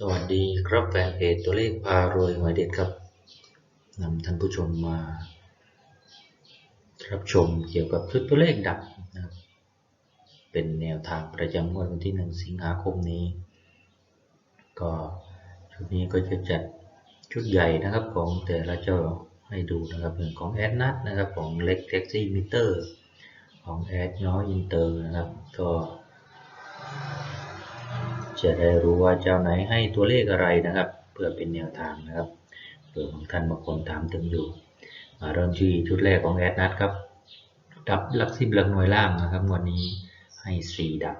สวัสดีครับแฟนเพจตัวเลขพารวยหวยเด็ดครับนำท่านผู้ชมมารับชมเกี่ยวกับชุดตัวเลขดับนะครับเป็นแนวทางประจำงวดวันที่ 1 สิงหาคมนี้ ก็ชุดนี้ก็จะจัดชุดใหญ่นะครับของแต่ละเจ้าให้ดูนะครับเป็นของแอดนัทนะครับของเล็กแท็กซี่มิเตอร์ของแอดน้อยอินเตอร์นะครับก็ จะได้รู้ว่าเจ้าไหนให้ตัวเลขอะไรนะครับ เพื่อเป็นแนวทางนะครับเผื่อบางท่านบางคนถามถึงอยู่มาเริ่มที่ชุดแรกของแอดนัทครับ ดับหลักสิบหลักหน่วยล่างนะครับวันนี้ให้สี่ดับ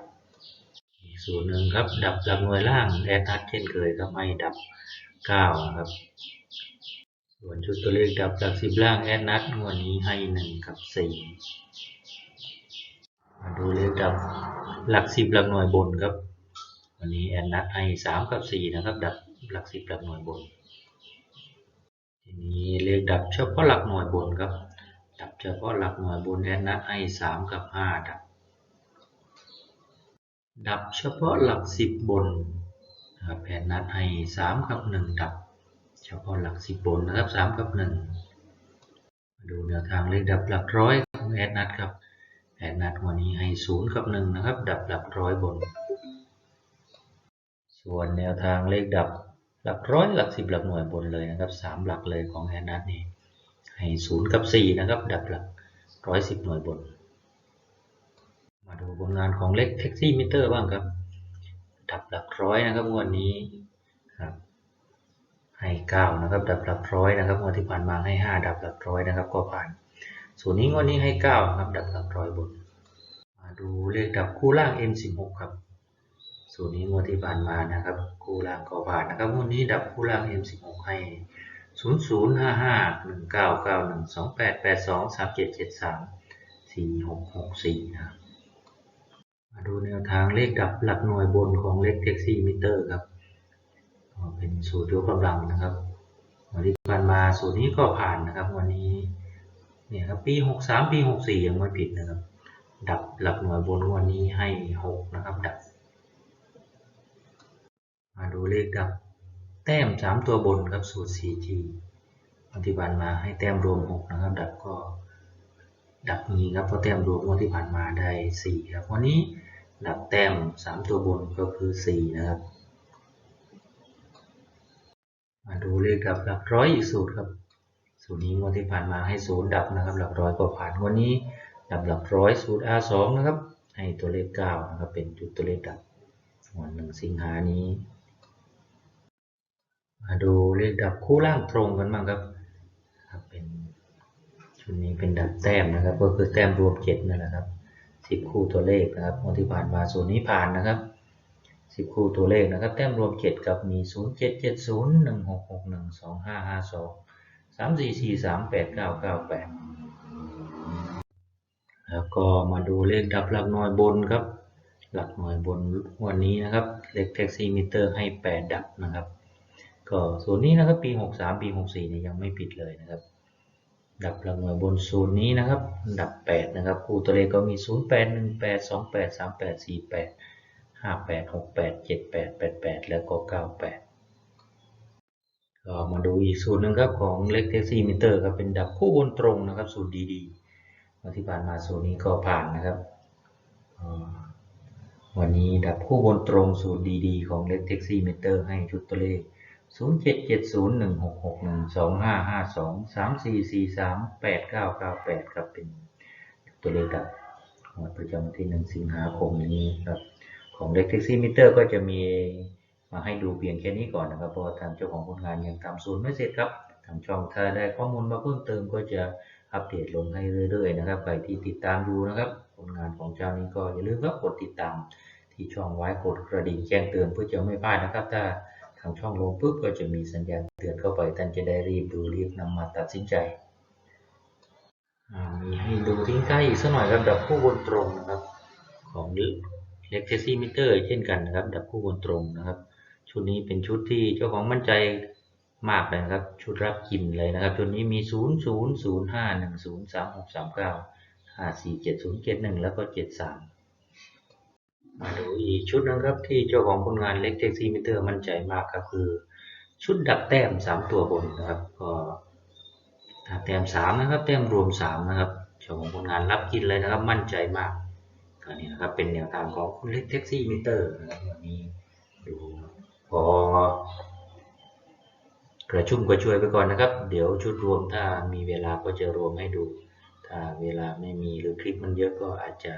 อีกส่วนหนึ่งครับ ดับหลักหน่วยล่างแอดนัทเช่นเคยครับให้ดับเก้านะครับส่วนชุดตัวเลขดับหลักสิบล่างแอดนัทวันนี้ให้หนึ่งกับสี่มาดูเลขดับหลักสิบหลักหน่วยบนครับ วันนี้แอนนัดให้สามกับสี่นะครับ ดับหลักสิบหลักหน่วยบน ทีนี้เลขดับเฉพาะหลักหน่วยบนครับ ดับเฉพาะหลักหน่วยบนแอนนัดให้สามกับห้าดับ ดับเฉพาะหลักสิบบนนะครับแอนนัดให้สามกับหนึ่งดับ เฉพาะหลักสิบบนนะครับสามกับหนึ่งมาดูแนวทางเลขดับหลักร้อยของแอนนัดครับแอนนัดวันนี้ให้ศูนย์กับหนึ่งนะครับ ดับหลักร้อยบน ส่วนแนวทางเลขดับหลักร้อยหลักสิบหลักหน่วยบนเลยนะครับสามหลักเลยของแอนนัทนี่ให้ศูนย์กับสี่นะครับดับหลักร้อยสิบหน่วยบน มาดูผลงานของเลขแท็กซี่มิเตอร์บ้างครับ ดับหลักร้อยนะครับงวดนี้ครับให้เก้านะครับดับหลักร้อยนะครับงวดที่ผ่านมาให้ห้าดับหลักร้อยนะครับก็ผ่านส่วนนี้งวดนี้ให้เก้านะครับดับหลักร้อยบน มาดูเลขดับคู่ล่าง M16 ครับ สูตรนี้งวดที่ผ่านมานะครับคู่ล่างก็ผ่านนะครับงวดนี้ดับคู่ล่าง M16 ให้ 0 0 5 5 1 9 9 1 2 8 8 2 3 7 7 3 4 6 6 4นะครับมาดูแนวทางเลขดับหลักหน่วยบนของเลขแท็กซี่มิเตอร์ครับเป็นสูตรยกกำลังนะครับวันที่ผ่านมาสูตรนี้ก็ผ่านนะครับ วันนี้เนี่ยครับปี 63 ปี 64 ยังไม่ผิดนะครับ ดับหลักหน่วยบนวันนี้ให้ 6 นะครับ ดับ ดูเลขดับ แต้ม 3 ตัวบนครับสูตร 4G วันที่ผ่านมาให้แต้มรวม 6 นะครับ ดับก็ดับนี้ครับเพราะแต้มรวมวันที่ผ่านมาได้ 4 ครับวันนี้ดับแต้ม 3 ตัวบนก็คือ 4 นะครับมาดูเลขดับหลักร้อยอีกสูตรครับ สูตรนี้งวดที่ผ่านมาให้ศูนย์ดับนะครับ หลักร้อยก็ผ่านวันนี้ ดับหลักร้อยสูตร R2 นะครับ ให้ตัวเลข9นะครับเป็นจุดตัวเลขดับวันหนึ่งสิงหานี้ มาดูเลขดับคู่ล่างตรงกันบ้างครับครับเป็นชุดนี้เป็นดับแต้มนะครับ ก็คือแต้มรวมเจ็ดนั่นแหละครับสิบคู่ตัวเลขนะครับงวดที่ผ่านมาส่วนนี้ผ่านนะครับสิบคู่ตัวเลขนะครับ แต้มรวมเจ็ดกับมีศูนย์เจ็ดเจ็ดศูนย์หนึ่งหกหกหนึ่งสองห้าห้าสองสามสี่สี่สามแปดเก้าเก้าแปดแล้วก็มาดูเลขดับหลักหน่วยบนครับ หลักหน่วยบนวันนี้นะครับ เลขแท็กซี่มิเตอร์ให้แปดดับนะครับ ก็ส่วนนี้นะครับปี 63 ปี 64เนี่ยยังไม่ผิดเลยนะครับ ดับลักหน่วยบนศูนย์นี้นะครับ ดับ 8 นะครับ คู่ตัวเลขก็มี 0 8 1 8 2 8 3 8 4 8 5 8 6 8 7 8 8 8 แล้วก็ 98 ก็มาดูอีกสูตรหนึ่งครับของเล็กแท็กซี่มิเตอร์ครับเป็นดับคู่บนตรงนะครับสูตรดีๆวันที่ผ่านมาสูตรนี้ก็ผ่านนะครับวันนี้ดับคู่บนตรงสูตรดีๆของเล็กแท็กซี่มิเตอร์ให้ชุดตัวเลข 0 7 7 0 1 6 6 1 2 5 5 2 3 4 4 3 8 9 9 8ครับเป็นตัวเลขดับของประจำวันที่1สิงหาคมนี้ครับของเล็กแท็กซี่มิเตอร์ก็จะมีมาให้ดูเพียงแค่นี้ก่อนนะครับเพราะทางเจ้าของผลงานยังทำศูนย์ไม่เสร็จครับทางช่องถ้าได้ข้อมูลมาเพิ่มเติมก็จะอัปเดตลงให้เรื่อยๆนะครับใครที่ติดตามดูนะครับผลงานของเจ้านี้ก็อย่าลืมครับกดติดตามที่ช่องไว้กดกระดิ่งแจ้งเตือนเพื่อจะไม่พลาดนะครับถ้า ทางช่องลงปุ๊บก็จะมีสัญญาณเตือนเข้าไป ท่านจะได้รีบดูรีบนำมาตัดสินใจมีให้ดูทิ้งท้ายอีกสักหน่อยครับดับคู่บนตรงนะครับ ของเล็กเทซี่มิเตอร์เช่นกันนะครับ ดับคู่บนตรงนะครับ ชุดนี้เป็นชุดที่เจ้าของมั่นใจมากเลยนะครับ ชุดรับกินเลยนะครับ ชุดนี้มี 0 0 0 5 1 0 3 6 3 9 5 4 7 0 7 1 แล้วก็ 7 3 มาดูอีกชุดนะครับที่เจ้าของผลงานเล็กเท็กซี่มิเตอร์มั่นใจมากก็คือ ชุดดับแต้มสามตัวบนนะครับก็แต้มสามนะครับแต้มรวมสามนะครับเจ้าของผลงานรับกินเลยนะครับมั่นใจมากอันนี้นะครับเป็นแนวทางของคุณเล็กแท็กซี่มิเตอร์นะครับวันนี้ดูพอกระชุ่มกระชวยไปก่อนนะครับ เดี๋ยวชุดรวมถ้ามีเวลาก็จะรวมให้ดู ถ้าเวลาไม่มีหรือคลิปมันเยอะก็อาจจะ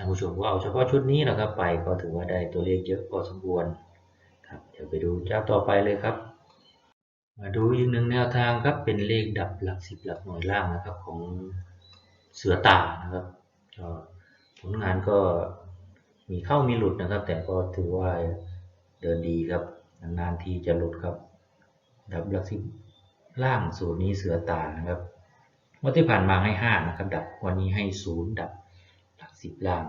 ท่านผู้ชมก็เอาเฉพาะชุดนี้นะครับไปก็ถือว่าได้ตัวเลขเยอะพอสมควรครับเดี๋ยวไปดูเจ้าต่อไปเลยครับ มาดูอีกหนึ่งแนวทางครับเป็นเลขดับหลักสิบหลักหน่วยล่างนะครับของเสือตานะครับผลงานก็มีเข้ามีหลุดนะครับ แต่ก็ถือว่าเดินดีครับนานๆทีจะหลุดครับ ดับหลักสิบล่างสูตรนี้เสือตานะครับเมื่อที่ผ่านมาให้ห้านะครับ ดับวันนี้ให้ศูนย์ดับ สิบล่าง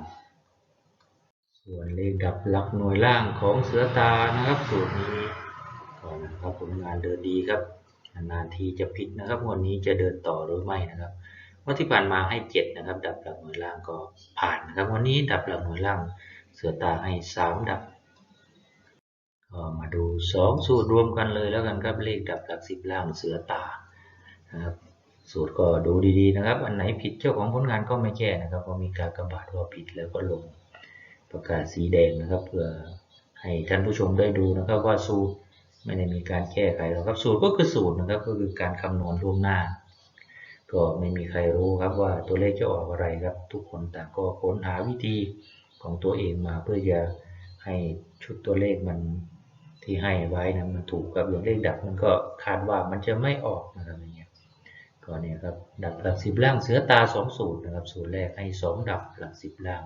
ส่วนเลขดับหลักหน่วยล่างของเสือตานะครับสูตรนี้ก็นนะครับผลงานเดินดีครับนานทีจะผิดนะครับวันนี้จะเดินต่อหรือไม่นะครับเมื่อที่ผ่านมาให้เจ็ดนะครับ ดับหลักหน่วยล่างก็ผ่านนะครับ วันนี้ดับหลักหน่วยล่างเสือตาให้สามดับก็มาดูสองสูตรรวมกันเลยแล้วกันครับเลขดับหลักสิบล่างเสือตานะครับ สูตรก็ดูดีๆนะครับ อันไหนผิดเจ้าของผลงานก็ไม่แก้นะครับเพราะมีการกำบาดว่าผิดแล้วก็ลงประกาศสีแดงนะครับ เพื่อให้ท่านผู้ชมได้ดูนะครับว่าสูตรไม่ได้มีการแก้ไขหรอกครับ สูตรก็คือสูตรนะครับก็คือการคำนวณล่วงหน้า ก็ไม่มีใครรู้ครับว่าตัวเลขจะออกอะไรครับ ทุกคนต่างก็ค้นหาวิธีของตัวเองมาเพื่อจะให้ชุดตัวเลขมันที่ให้ไว้นะมันถูกครับอย่างเลขดับมันก็คาดว่ามันจะไม่ออกนะครับอย่างเงี้ย ก็เนี่ยครับดับหลักสิบล่างเสือตาสองสูตรนะครับ สูตรแรกให้สองดับหลักสิบล่าง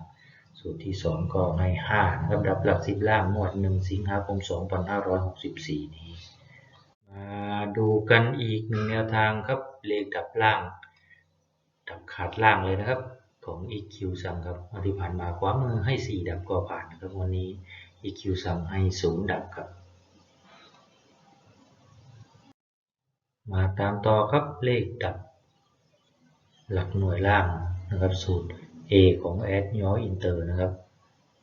สูตรที่สองก็ให้ห้านะครับดับหลักสิบล่างงวดหนึ่งสิงหาคมสองพันห้าร้อยหกสิบสี่นี้มาดูกันอีกหนึ่งแนวทางครับเลขดับล่าง ดับขาดล่างเลยนะครับ ของ EQ สั่งครับวันที่ผ่านมาขวามือให้สี่ดับก็ผ่านนะครับวันนี้ EQ สั่งให้ศูนย์ดับครับ มาตามต่อครับเลขดับ หลักหน่วยล่างนะครับสูตร A ของแอดย้อยอินเตอร์นะครับ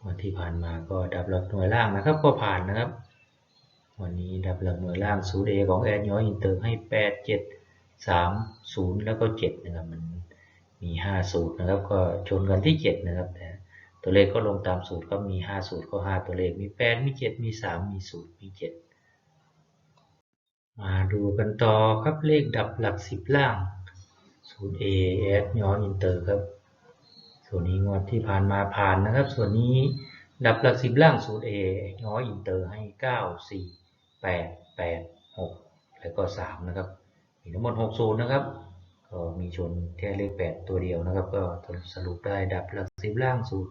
วันที่ผ่านมาก็ดับหลักหน่วยล่างนะครับก็ผ่านนะครับ วันนี้ดับหลักหน่วยล่างสูตร A ของแอดย้อยอินเตอร์ให้ 8 7 3 0 แล้วก็ 7 นะครับมันมี 5 สูตรนะครับก็ชนกันที่ 7 นะครับแต่ตัวเลขก็ลงตามสูตรก็มี 5 สูตรก็ 5 ตัวเลขมี 8 มี 7 มี 3 มีสูตรมี 7 มาดูกันต่อครับเลขดับหลักสิบล่างสูตร A S ย้อนอินเตอร์ครับ ส่วนนี้งวดที่ผ่านมาผ่านนะครับ ส่วนนี้ดับหลักสิบล่างสูตร A ย้อนอินเตอร์ให้เก้าสี่แล้วก็สามนะครับ มีทั้งหมดหกสูตรนะครับ ก็มีชนแค่เลขแปดตัวเดียวนะครับ ก็สรุปได้ดับหลักสิบล่างสูตร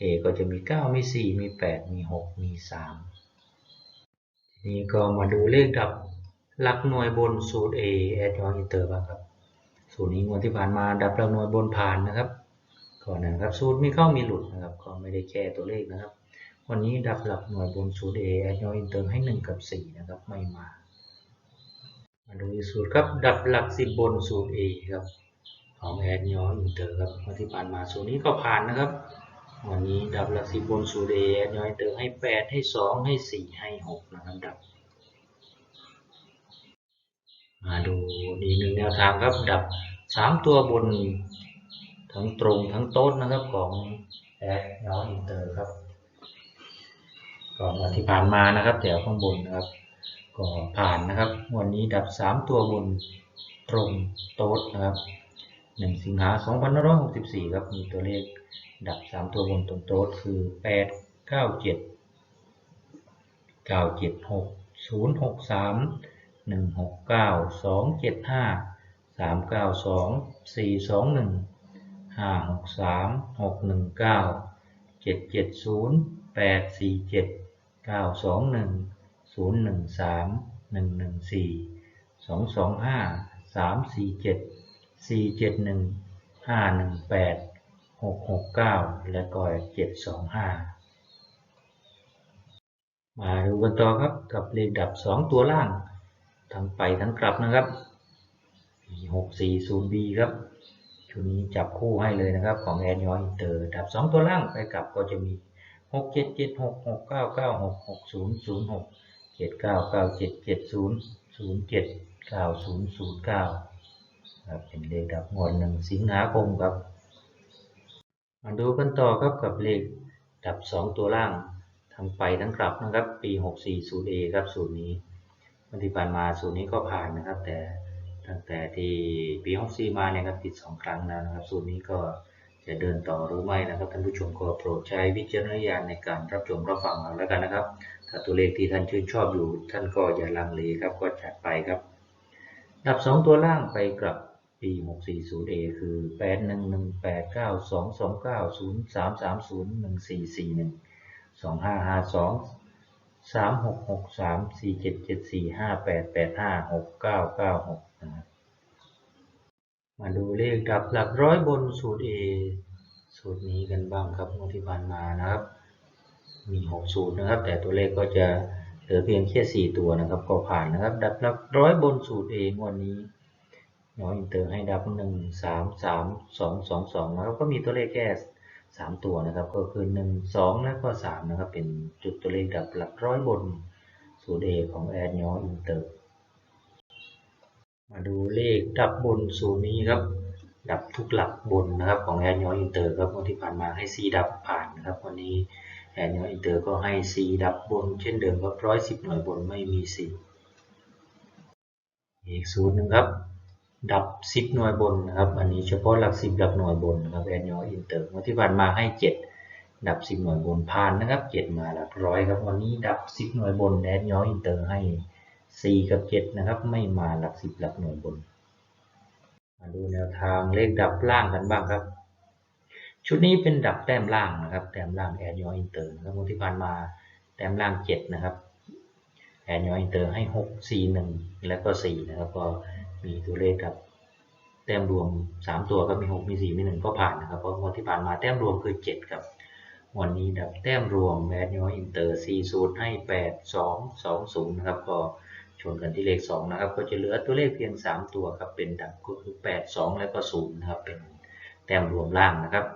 A ก็จะมีเก้ามีสี่มีแปดมีหกมีสามทีนี้ก็มาดูเลขดับ หลักหน่วยบนสูตร A แอดยอนอินเตอร์บ้างครับ สูตรนี้งวดที่ผ่านมาดับหลักหน่วยบนผ่านนะครับก่อนนะครับ สูตรมีเข้ามีหลุดนะครับ ก็ไม่ได้แก้ตัวเลขนะครับ วันนี้ดับหลักหน่วยบนสูตร A แอดยอนอินเตอร์ให้ 1 กับ 4 นะครับ ไม่มา มาดูอีกสูตรครับดับหลักสิบบนสูตร A ครับของแอดยอนอินเตอร์ครับงวดที่ผ่านมาสูตรนี้ก็ผ่านนะครับ วันนี้ดับหลักสิบบนสูตร A แอดยอนอินเตอร์ให้ 8 ให้ 2 ให้ 4 ให้ 6 นะครับดับ ดูอีกหนึ่งแนวทางครับ ดับสามตัวบน ทั้งตรงทั้งโต๊ดนะครับของแอดน้องอินเตอร์ครับก่อนวันที่ผ่านมานะครับแถวข้างบนนะครับก็ผ่านนะครับ วันนี้ดับสามตัวบนตรงโต๊ดนะครับหนึ่งสิงหาสองพันร้อยหกสิบสี่ครับ มีตัวเลขดับสามตัวบนตรงโต๊ดคือแปดเก้าเจ็ดเก้าเจ็ด หนึ่งหกเก้าสองเจ็ดห้าสามเก้าสองสี่สองหนึ่งห้าหกสามหกหนึ่งเก้าเจ็ดเจ็ดศูนย์แปดสี่เจ็ดเก้าสองหนึ่งศูนย์หนึ่งสามหนึ่งหนึ่งสี่สองสองห้าสามสี่เจ็ดสี่เจ็ดหนึ่งห้าหนึ่งแปดหกหกเก้าและก็เจ็ดสองห้ามาดูกันต่อครับกับเลขดับสองตัวล่าง ทั้งไปทั้งกลับนะครับมีหกสี่ศูนย์บีครับชุดนี้จับคู่ให้เลยนะครับ ของแอนยออินเตอร์ดับสองตัวล่างไปกลับก็จะมีหกเจ็ดเจ็ดหกหกเก้าเก้าหกหกศูนย์ศูนย์หกเจ็ดเก้าเก้าเจ็ดเจ็ดศูนย์ศูนย์เจ็ดเก้าศูนย์ศูนย์เก้าครับเป็นเลขดับงวดหนึ่งสิงหาคมครับ มาดูกันต่อครับกับเลขดับ2ตัวล่างทั้งไปทั้งกลับนะครับ ปี64สูตร A ครับสูตรนี้ นที่ผ่านมาสูตรนี้ก็ผ่านนะครับ แต่ตั้งแต่ที่ปี64มาเนี่ยครับติด2ครั้งแล้วนะครับ สูตรนี้ก็จะเดินต่อหรือไม่นะครับท่านผู้ชมก็โปรดใช้วิจารณญาณในการรับชมรับฟังเอาแล้วกันนะครับ ถ้าตัวเลขที่ท่านชื่นชอบอยู่ ท่านก็อย่าลังเลครับก็จัดไปครับ ดับ 2 ตัวล่างไปกลับปี 640A คือ 8118922903301441 2552 3663 4774 5885 6996นะครับมาดูเลขดับหลักร้อยบนสูตร A สูตรนี้กันบ้างครับงวดที่ผ่านมานะครับ มี6สูตรนะครับ แต่ตัวเลขก็จะเหลือเพียงแค่4ตัวนะครับ ก็ผ่านนะครับ ดับหลักร้อยบนสูตร A งวดนี้น้อยอินเตอร์ให้ดับหนึ่งสามสามสองสองสองแล้วก็มีตัวเลขแค่ สามตัวนะครับก็คือหนึ่งสองและก็สามนะครับเป็นจุดตัวเลขดับหลักร้อยบนสูตรเอของแอดย้ออินเตอร์มาดูเลขดับบนสูตรนี้ครับดับทุกหลักบนนะครับของแอดย้ออินเตอร์ครับวันที่ผ่านมาให้ซีดับผ่านนะครับวันนี้แอดย้ออินเตอร์ก็ให้ซีดับบนเช่นเดิมครับร้อยสิบหน่วยบนไม่มีซีอีกสูตรหนึ่งครับ ดับ10หน่วยบนนะครับ อันนี้เฉพาะหลัก10หลักหน่วยบนนะครับแอนยออินเตอร์วันที่ผ่านมาให้7ดับ10หน่วยบนผ่านนะครับ7มาหลักร้อยครับวันนี้ดับ10หน่วยบนแอนยออินเตอร์ให้4กับ7นะครับ ไม่มาหลัก10หลักหน่วยบน มาดูแนวทางเลขดับล่างกันบ้างครับ ชุดนี้เป็นดับแต้มล่างนะครับ แต้มล่างแอนยออินเตอร์นะครับวันที่ผ่านมาแต้มล่าง7นะครับแอนยออินเตอร์ให้6 4 1แล้วก็4นะครับก็ มีตัวเลขครับ แต้มรวม 3 ตัวก็มี 6 มี 4 มี 1 ก็ผ่านนะครับ เพราะงวดที่ผ่านมาแต้มรวมคือ 7 ครับวันนี้ดับแต้มรวมแมดยออินเตอร์4สูตรให้ 8 2 2 0 นะครับ ก็ชนกันที่เลข 2 นะครับ ก็จะเหลือตัวเลขเพียง 3 ตัวครับ เป็นดับก็คือ 8 2 แล้วก็ 0 นะครับ เป็นแต้มรวมล่างนะครับ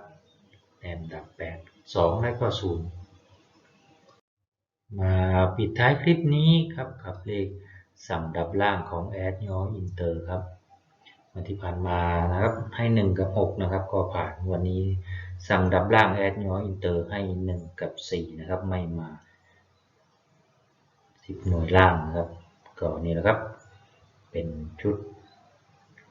แต้มดับ 8 2 แล้วก็ 0 มาปิดท้ายคลิปนี้ครับกับเลข สั่งดับล่างของแอดย้ออินเตอร์ครับวันที่ผ่านมานะครับให้ 1 กับ 6 นะครับ ก็ผ่านวันนี้สั่งดับล่างแอดย้ออินเตอร์ให้ 1 กับ 4 นะครับ ไม่มา 10 หน่วยล่างนะครับ ก็นี่แหละครับ เป็นชุด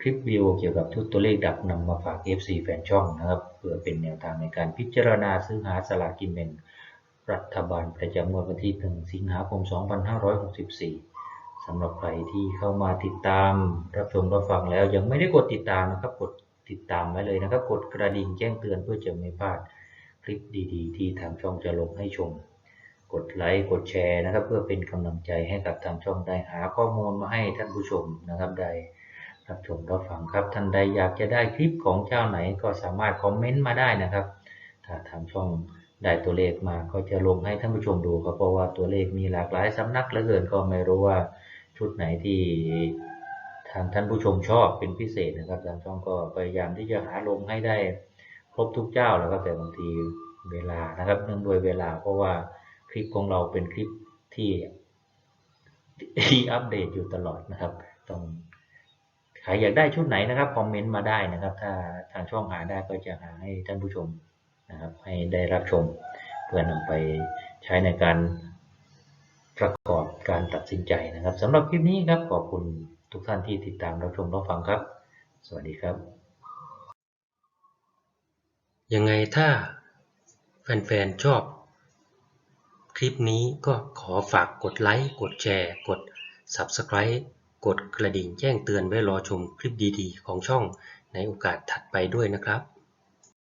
คลิปวิดีโอเกี่ยวกับชุดตัวเลขดับนำมาฝาก FC แฟนช่องนะครับเพื่อเป็นแนวทางในการพิจารณาซื้อหาสลากกินแบ่งรัฐบาลประจำงวดวันที่ 1 สิงหาคม 2564 สำหรับใครที่เข้ามาติดตามรับชมรับฟังแล้วยังไม่ได้กดติดตามนะครับ กดติดตามไว้เลยนะครับ กดกระดิ่งแจ้งเตือนเพื่อจะไม่พลาดคลิปดีๆ ที่ทางช่องจะลงให้ชม กดไลค์กดแชร์นะครับ เพื่อเป็นกำลังใจให้กับทางช่องได้หาข้อมูลมาให้ท่านผู้ชมนะครับได้รับชมรับฟังครับท่านใดอยากจะได้คลิปของเจ้าไหนก็สามารถคอมเมนต์มาได้นะครับ ถ้าทางช่องได้ตัวเลขมาก็จะลงให้ท่านผู้ชมดูครับเพราะว่าตัวเลขมีหลากหลายสำนักเหลือเกินก็ไม่รู้ว่า ชุดไหนที่ทางท่านผู้ชมชอบเป็นพิเศษนะครับทางช่องก็พยายามที่จะหาลงให้ได้ครบทุกเจ้าแล้วครับแต่บางทีเวลานะครับเนื่องด้วยเวลาเพราะว่าคลิปของเราเป็นคลิปที่ที่อัปเดตอยู่ตลอดนะครับต้องใครอยากได้ชุดไหนนะครับคอมเมนต์มาได้นะครับ ถ้าทางช่องหาได้ก็จะหาให้ท่านผู้ชมนะครับ ให้ได้รับชม เพื่อนำไปใช้ในการ ประกอบการตัดสินใจนะครับสำหรับคลิปนี้ครับขอบคุณทุกท่านที่ติดตามรับชมรับฟังครับ สวัสดีครับ ยังไงถ้าแฟนๆชอบคลิปนี้ก็ขอฝากกดไลค์กดแชร์ กด Subscribe กดกระดิ่งแจ้งเตือนไว้รอชมคลิปดีๆ ของช่องในโอกาสถัดไปด้วยนะครับ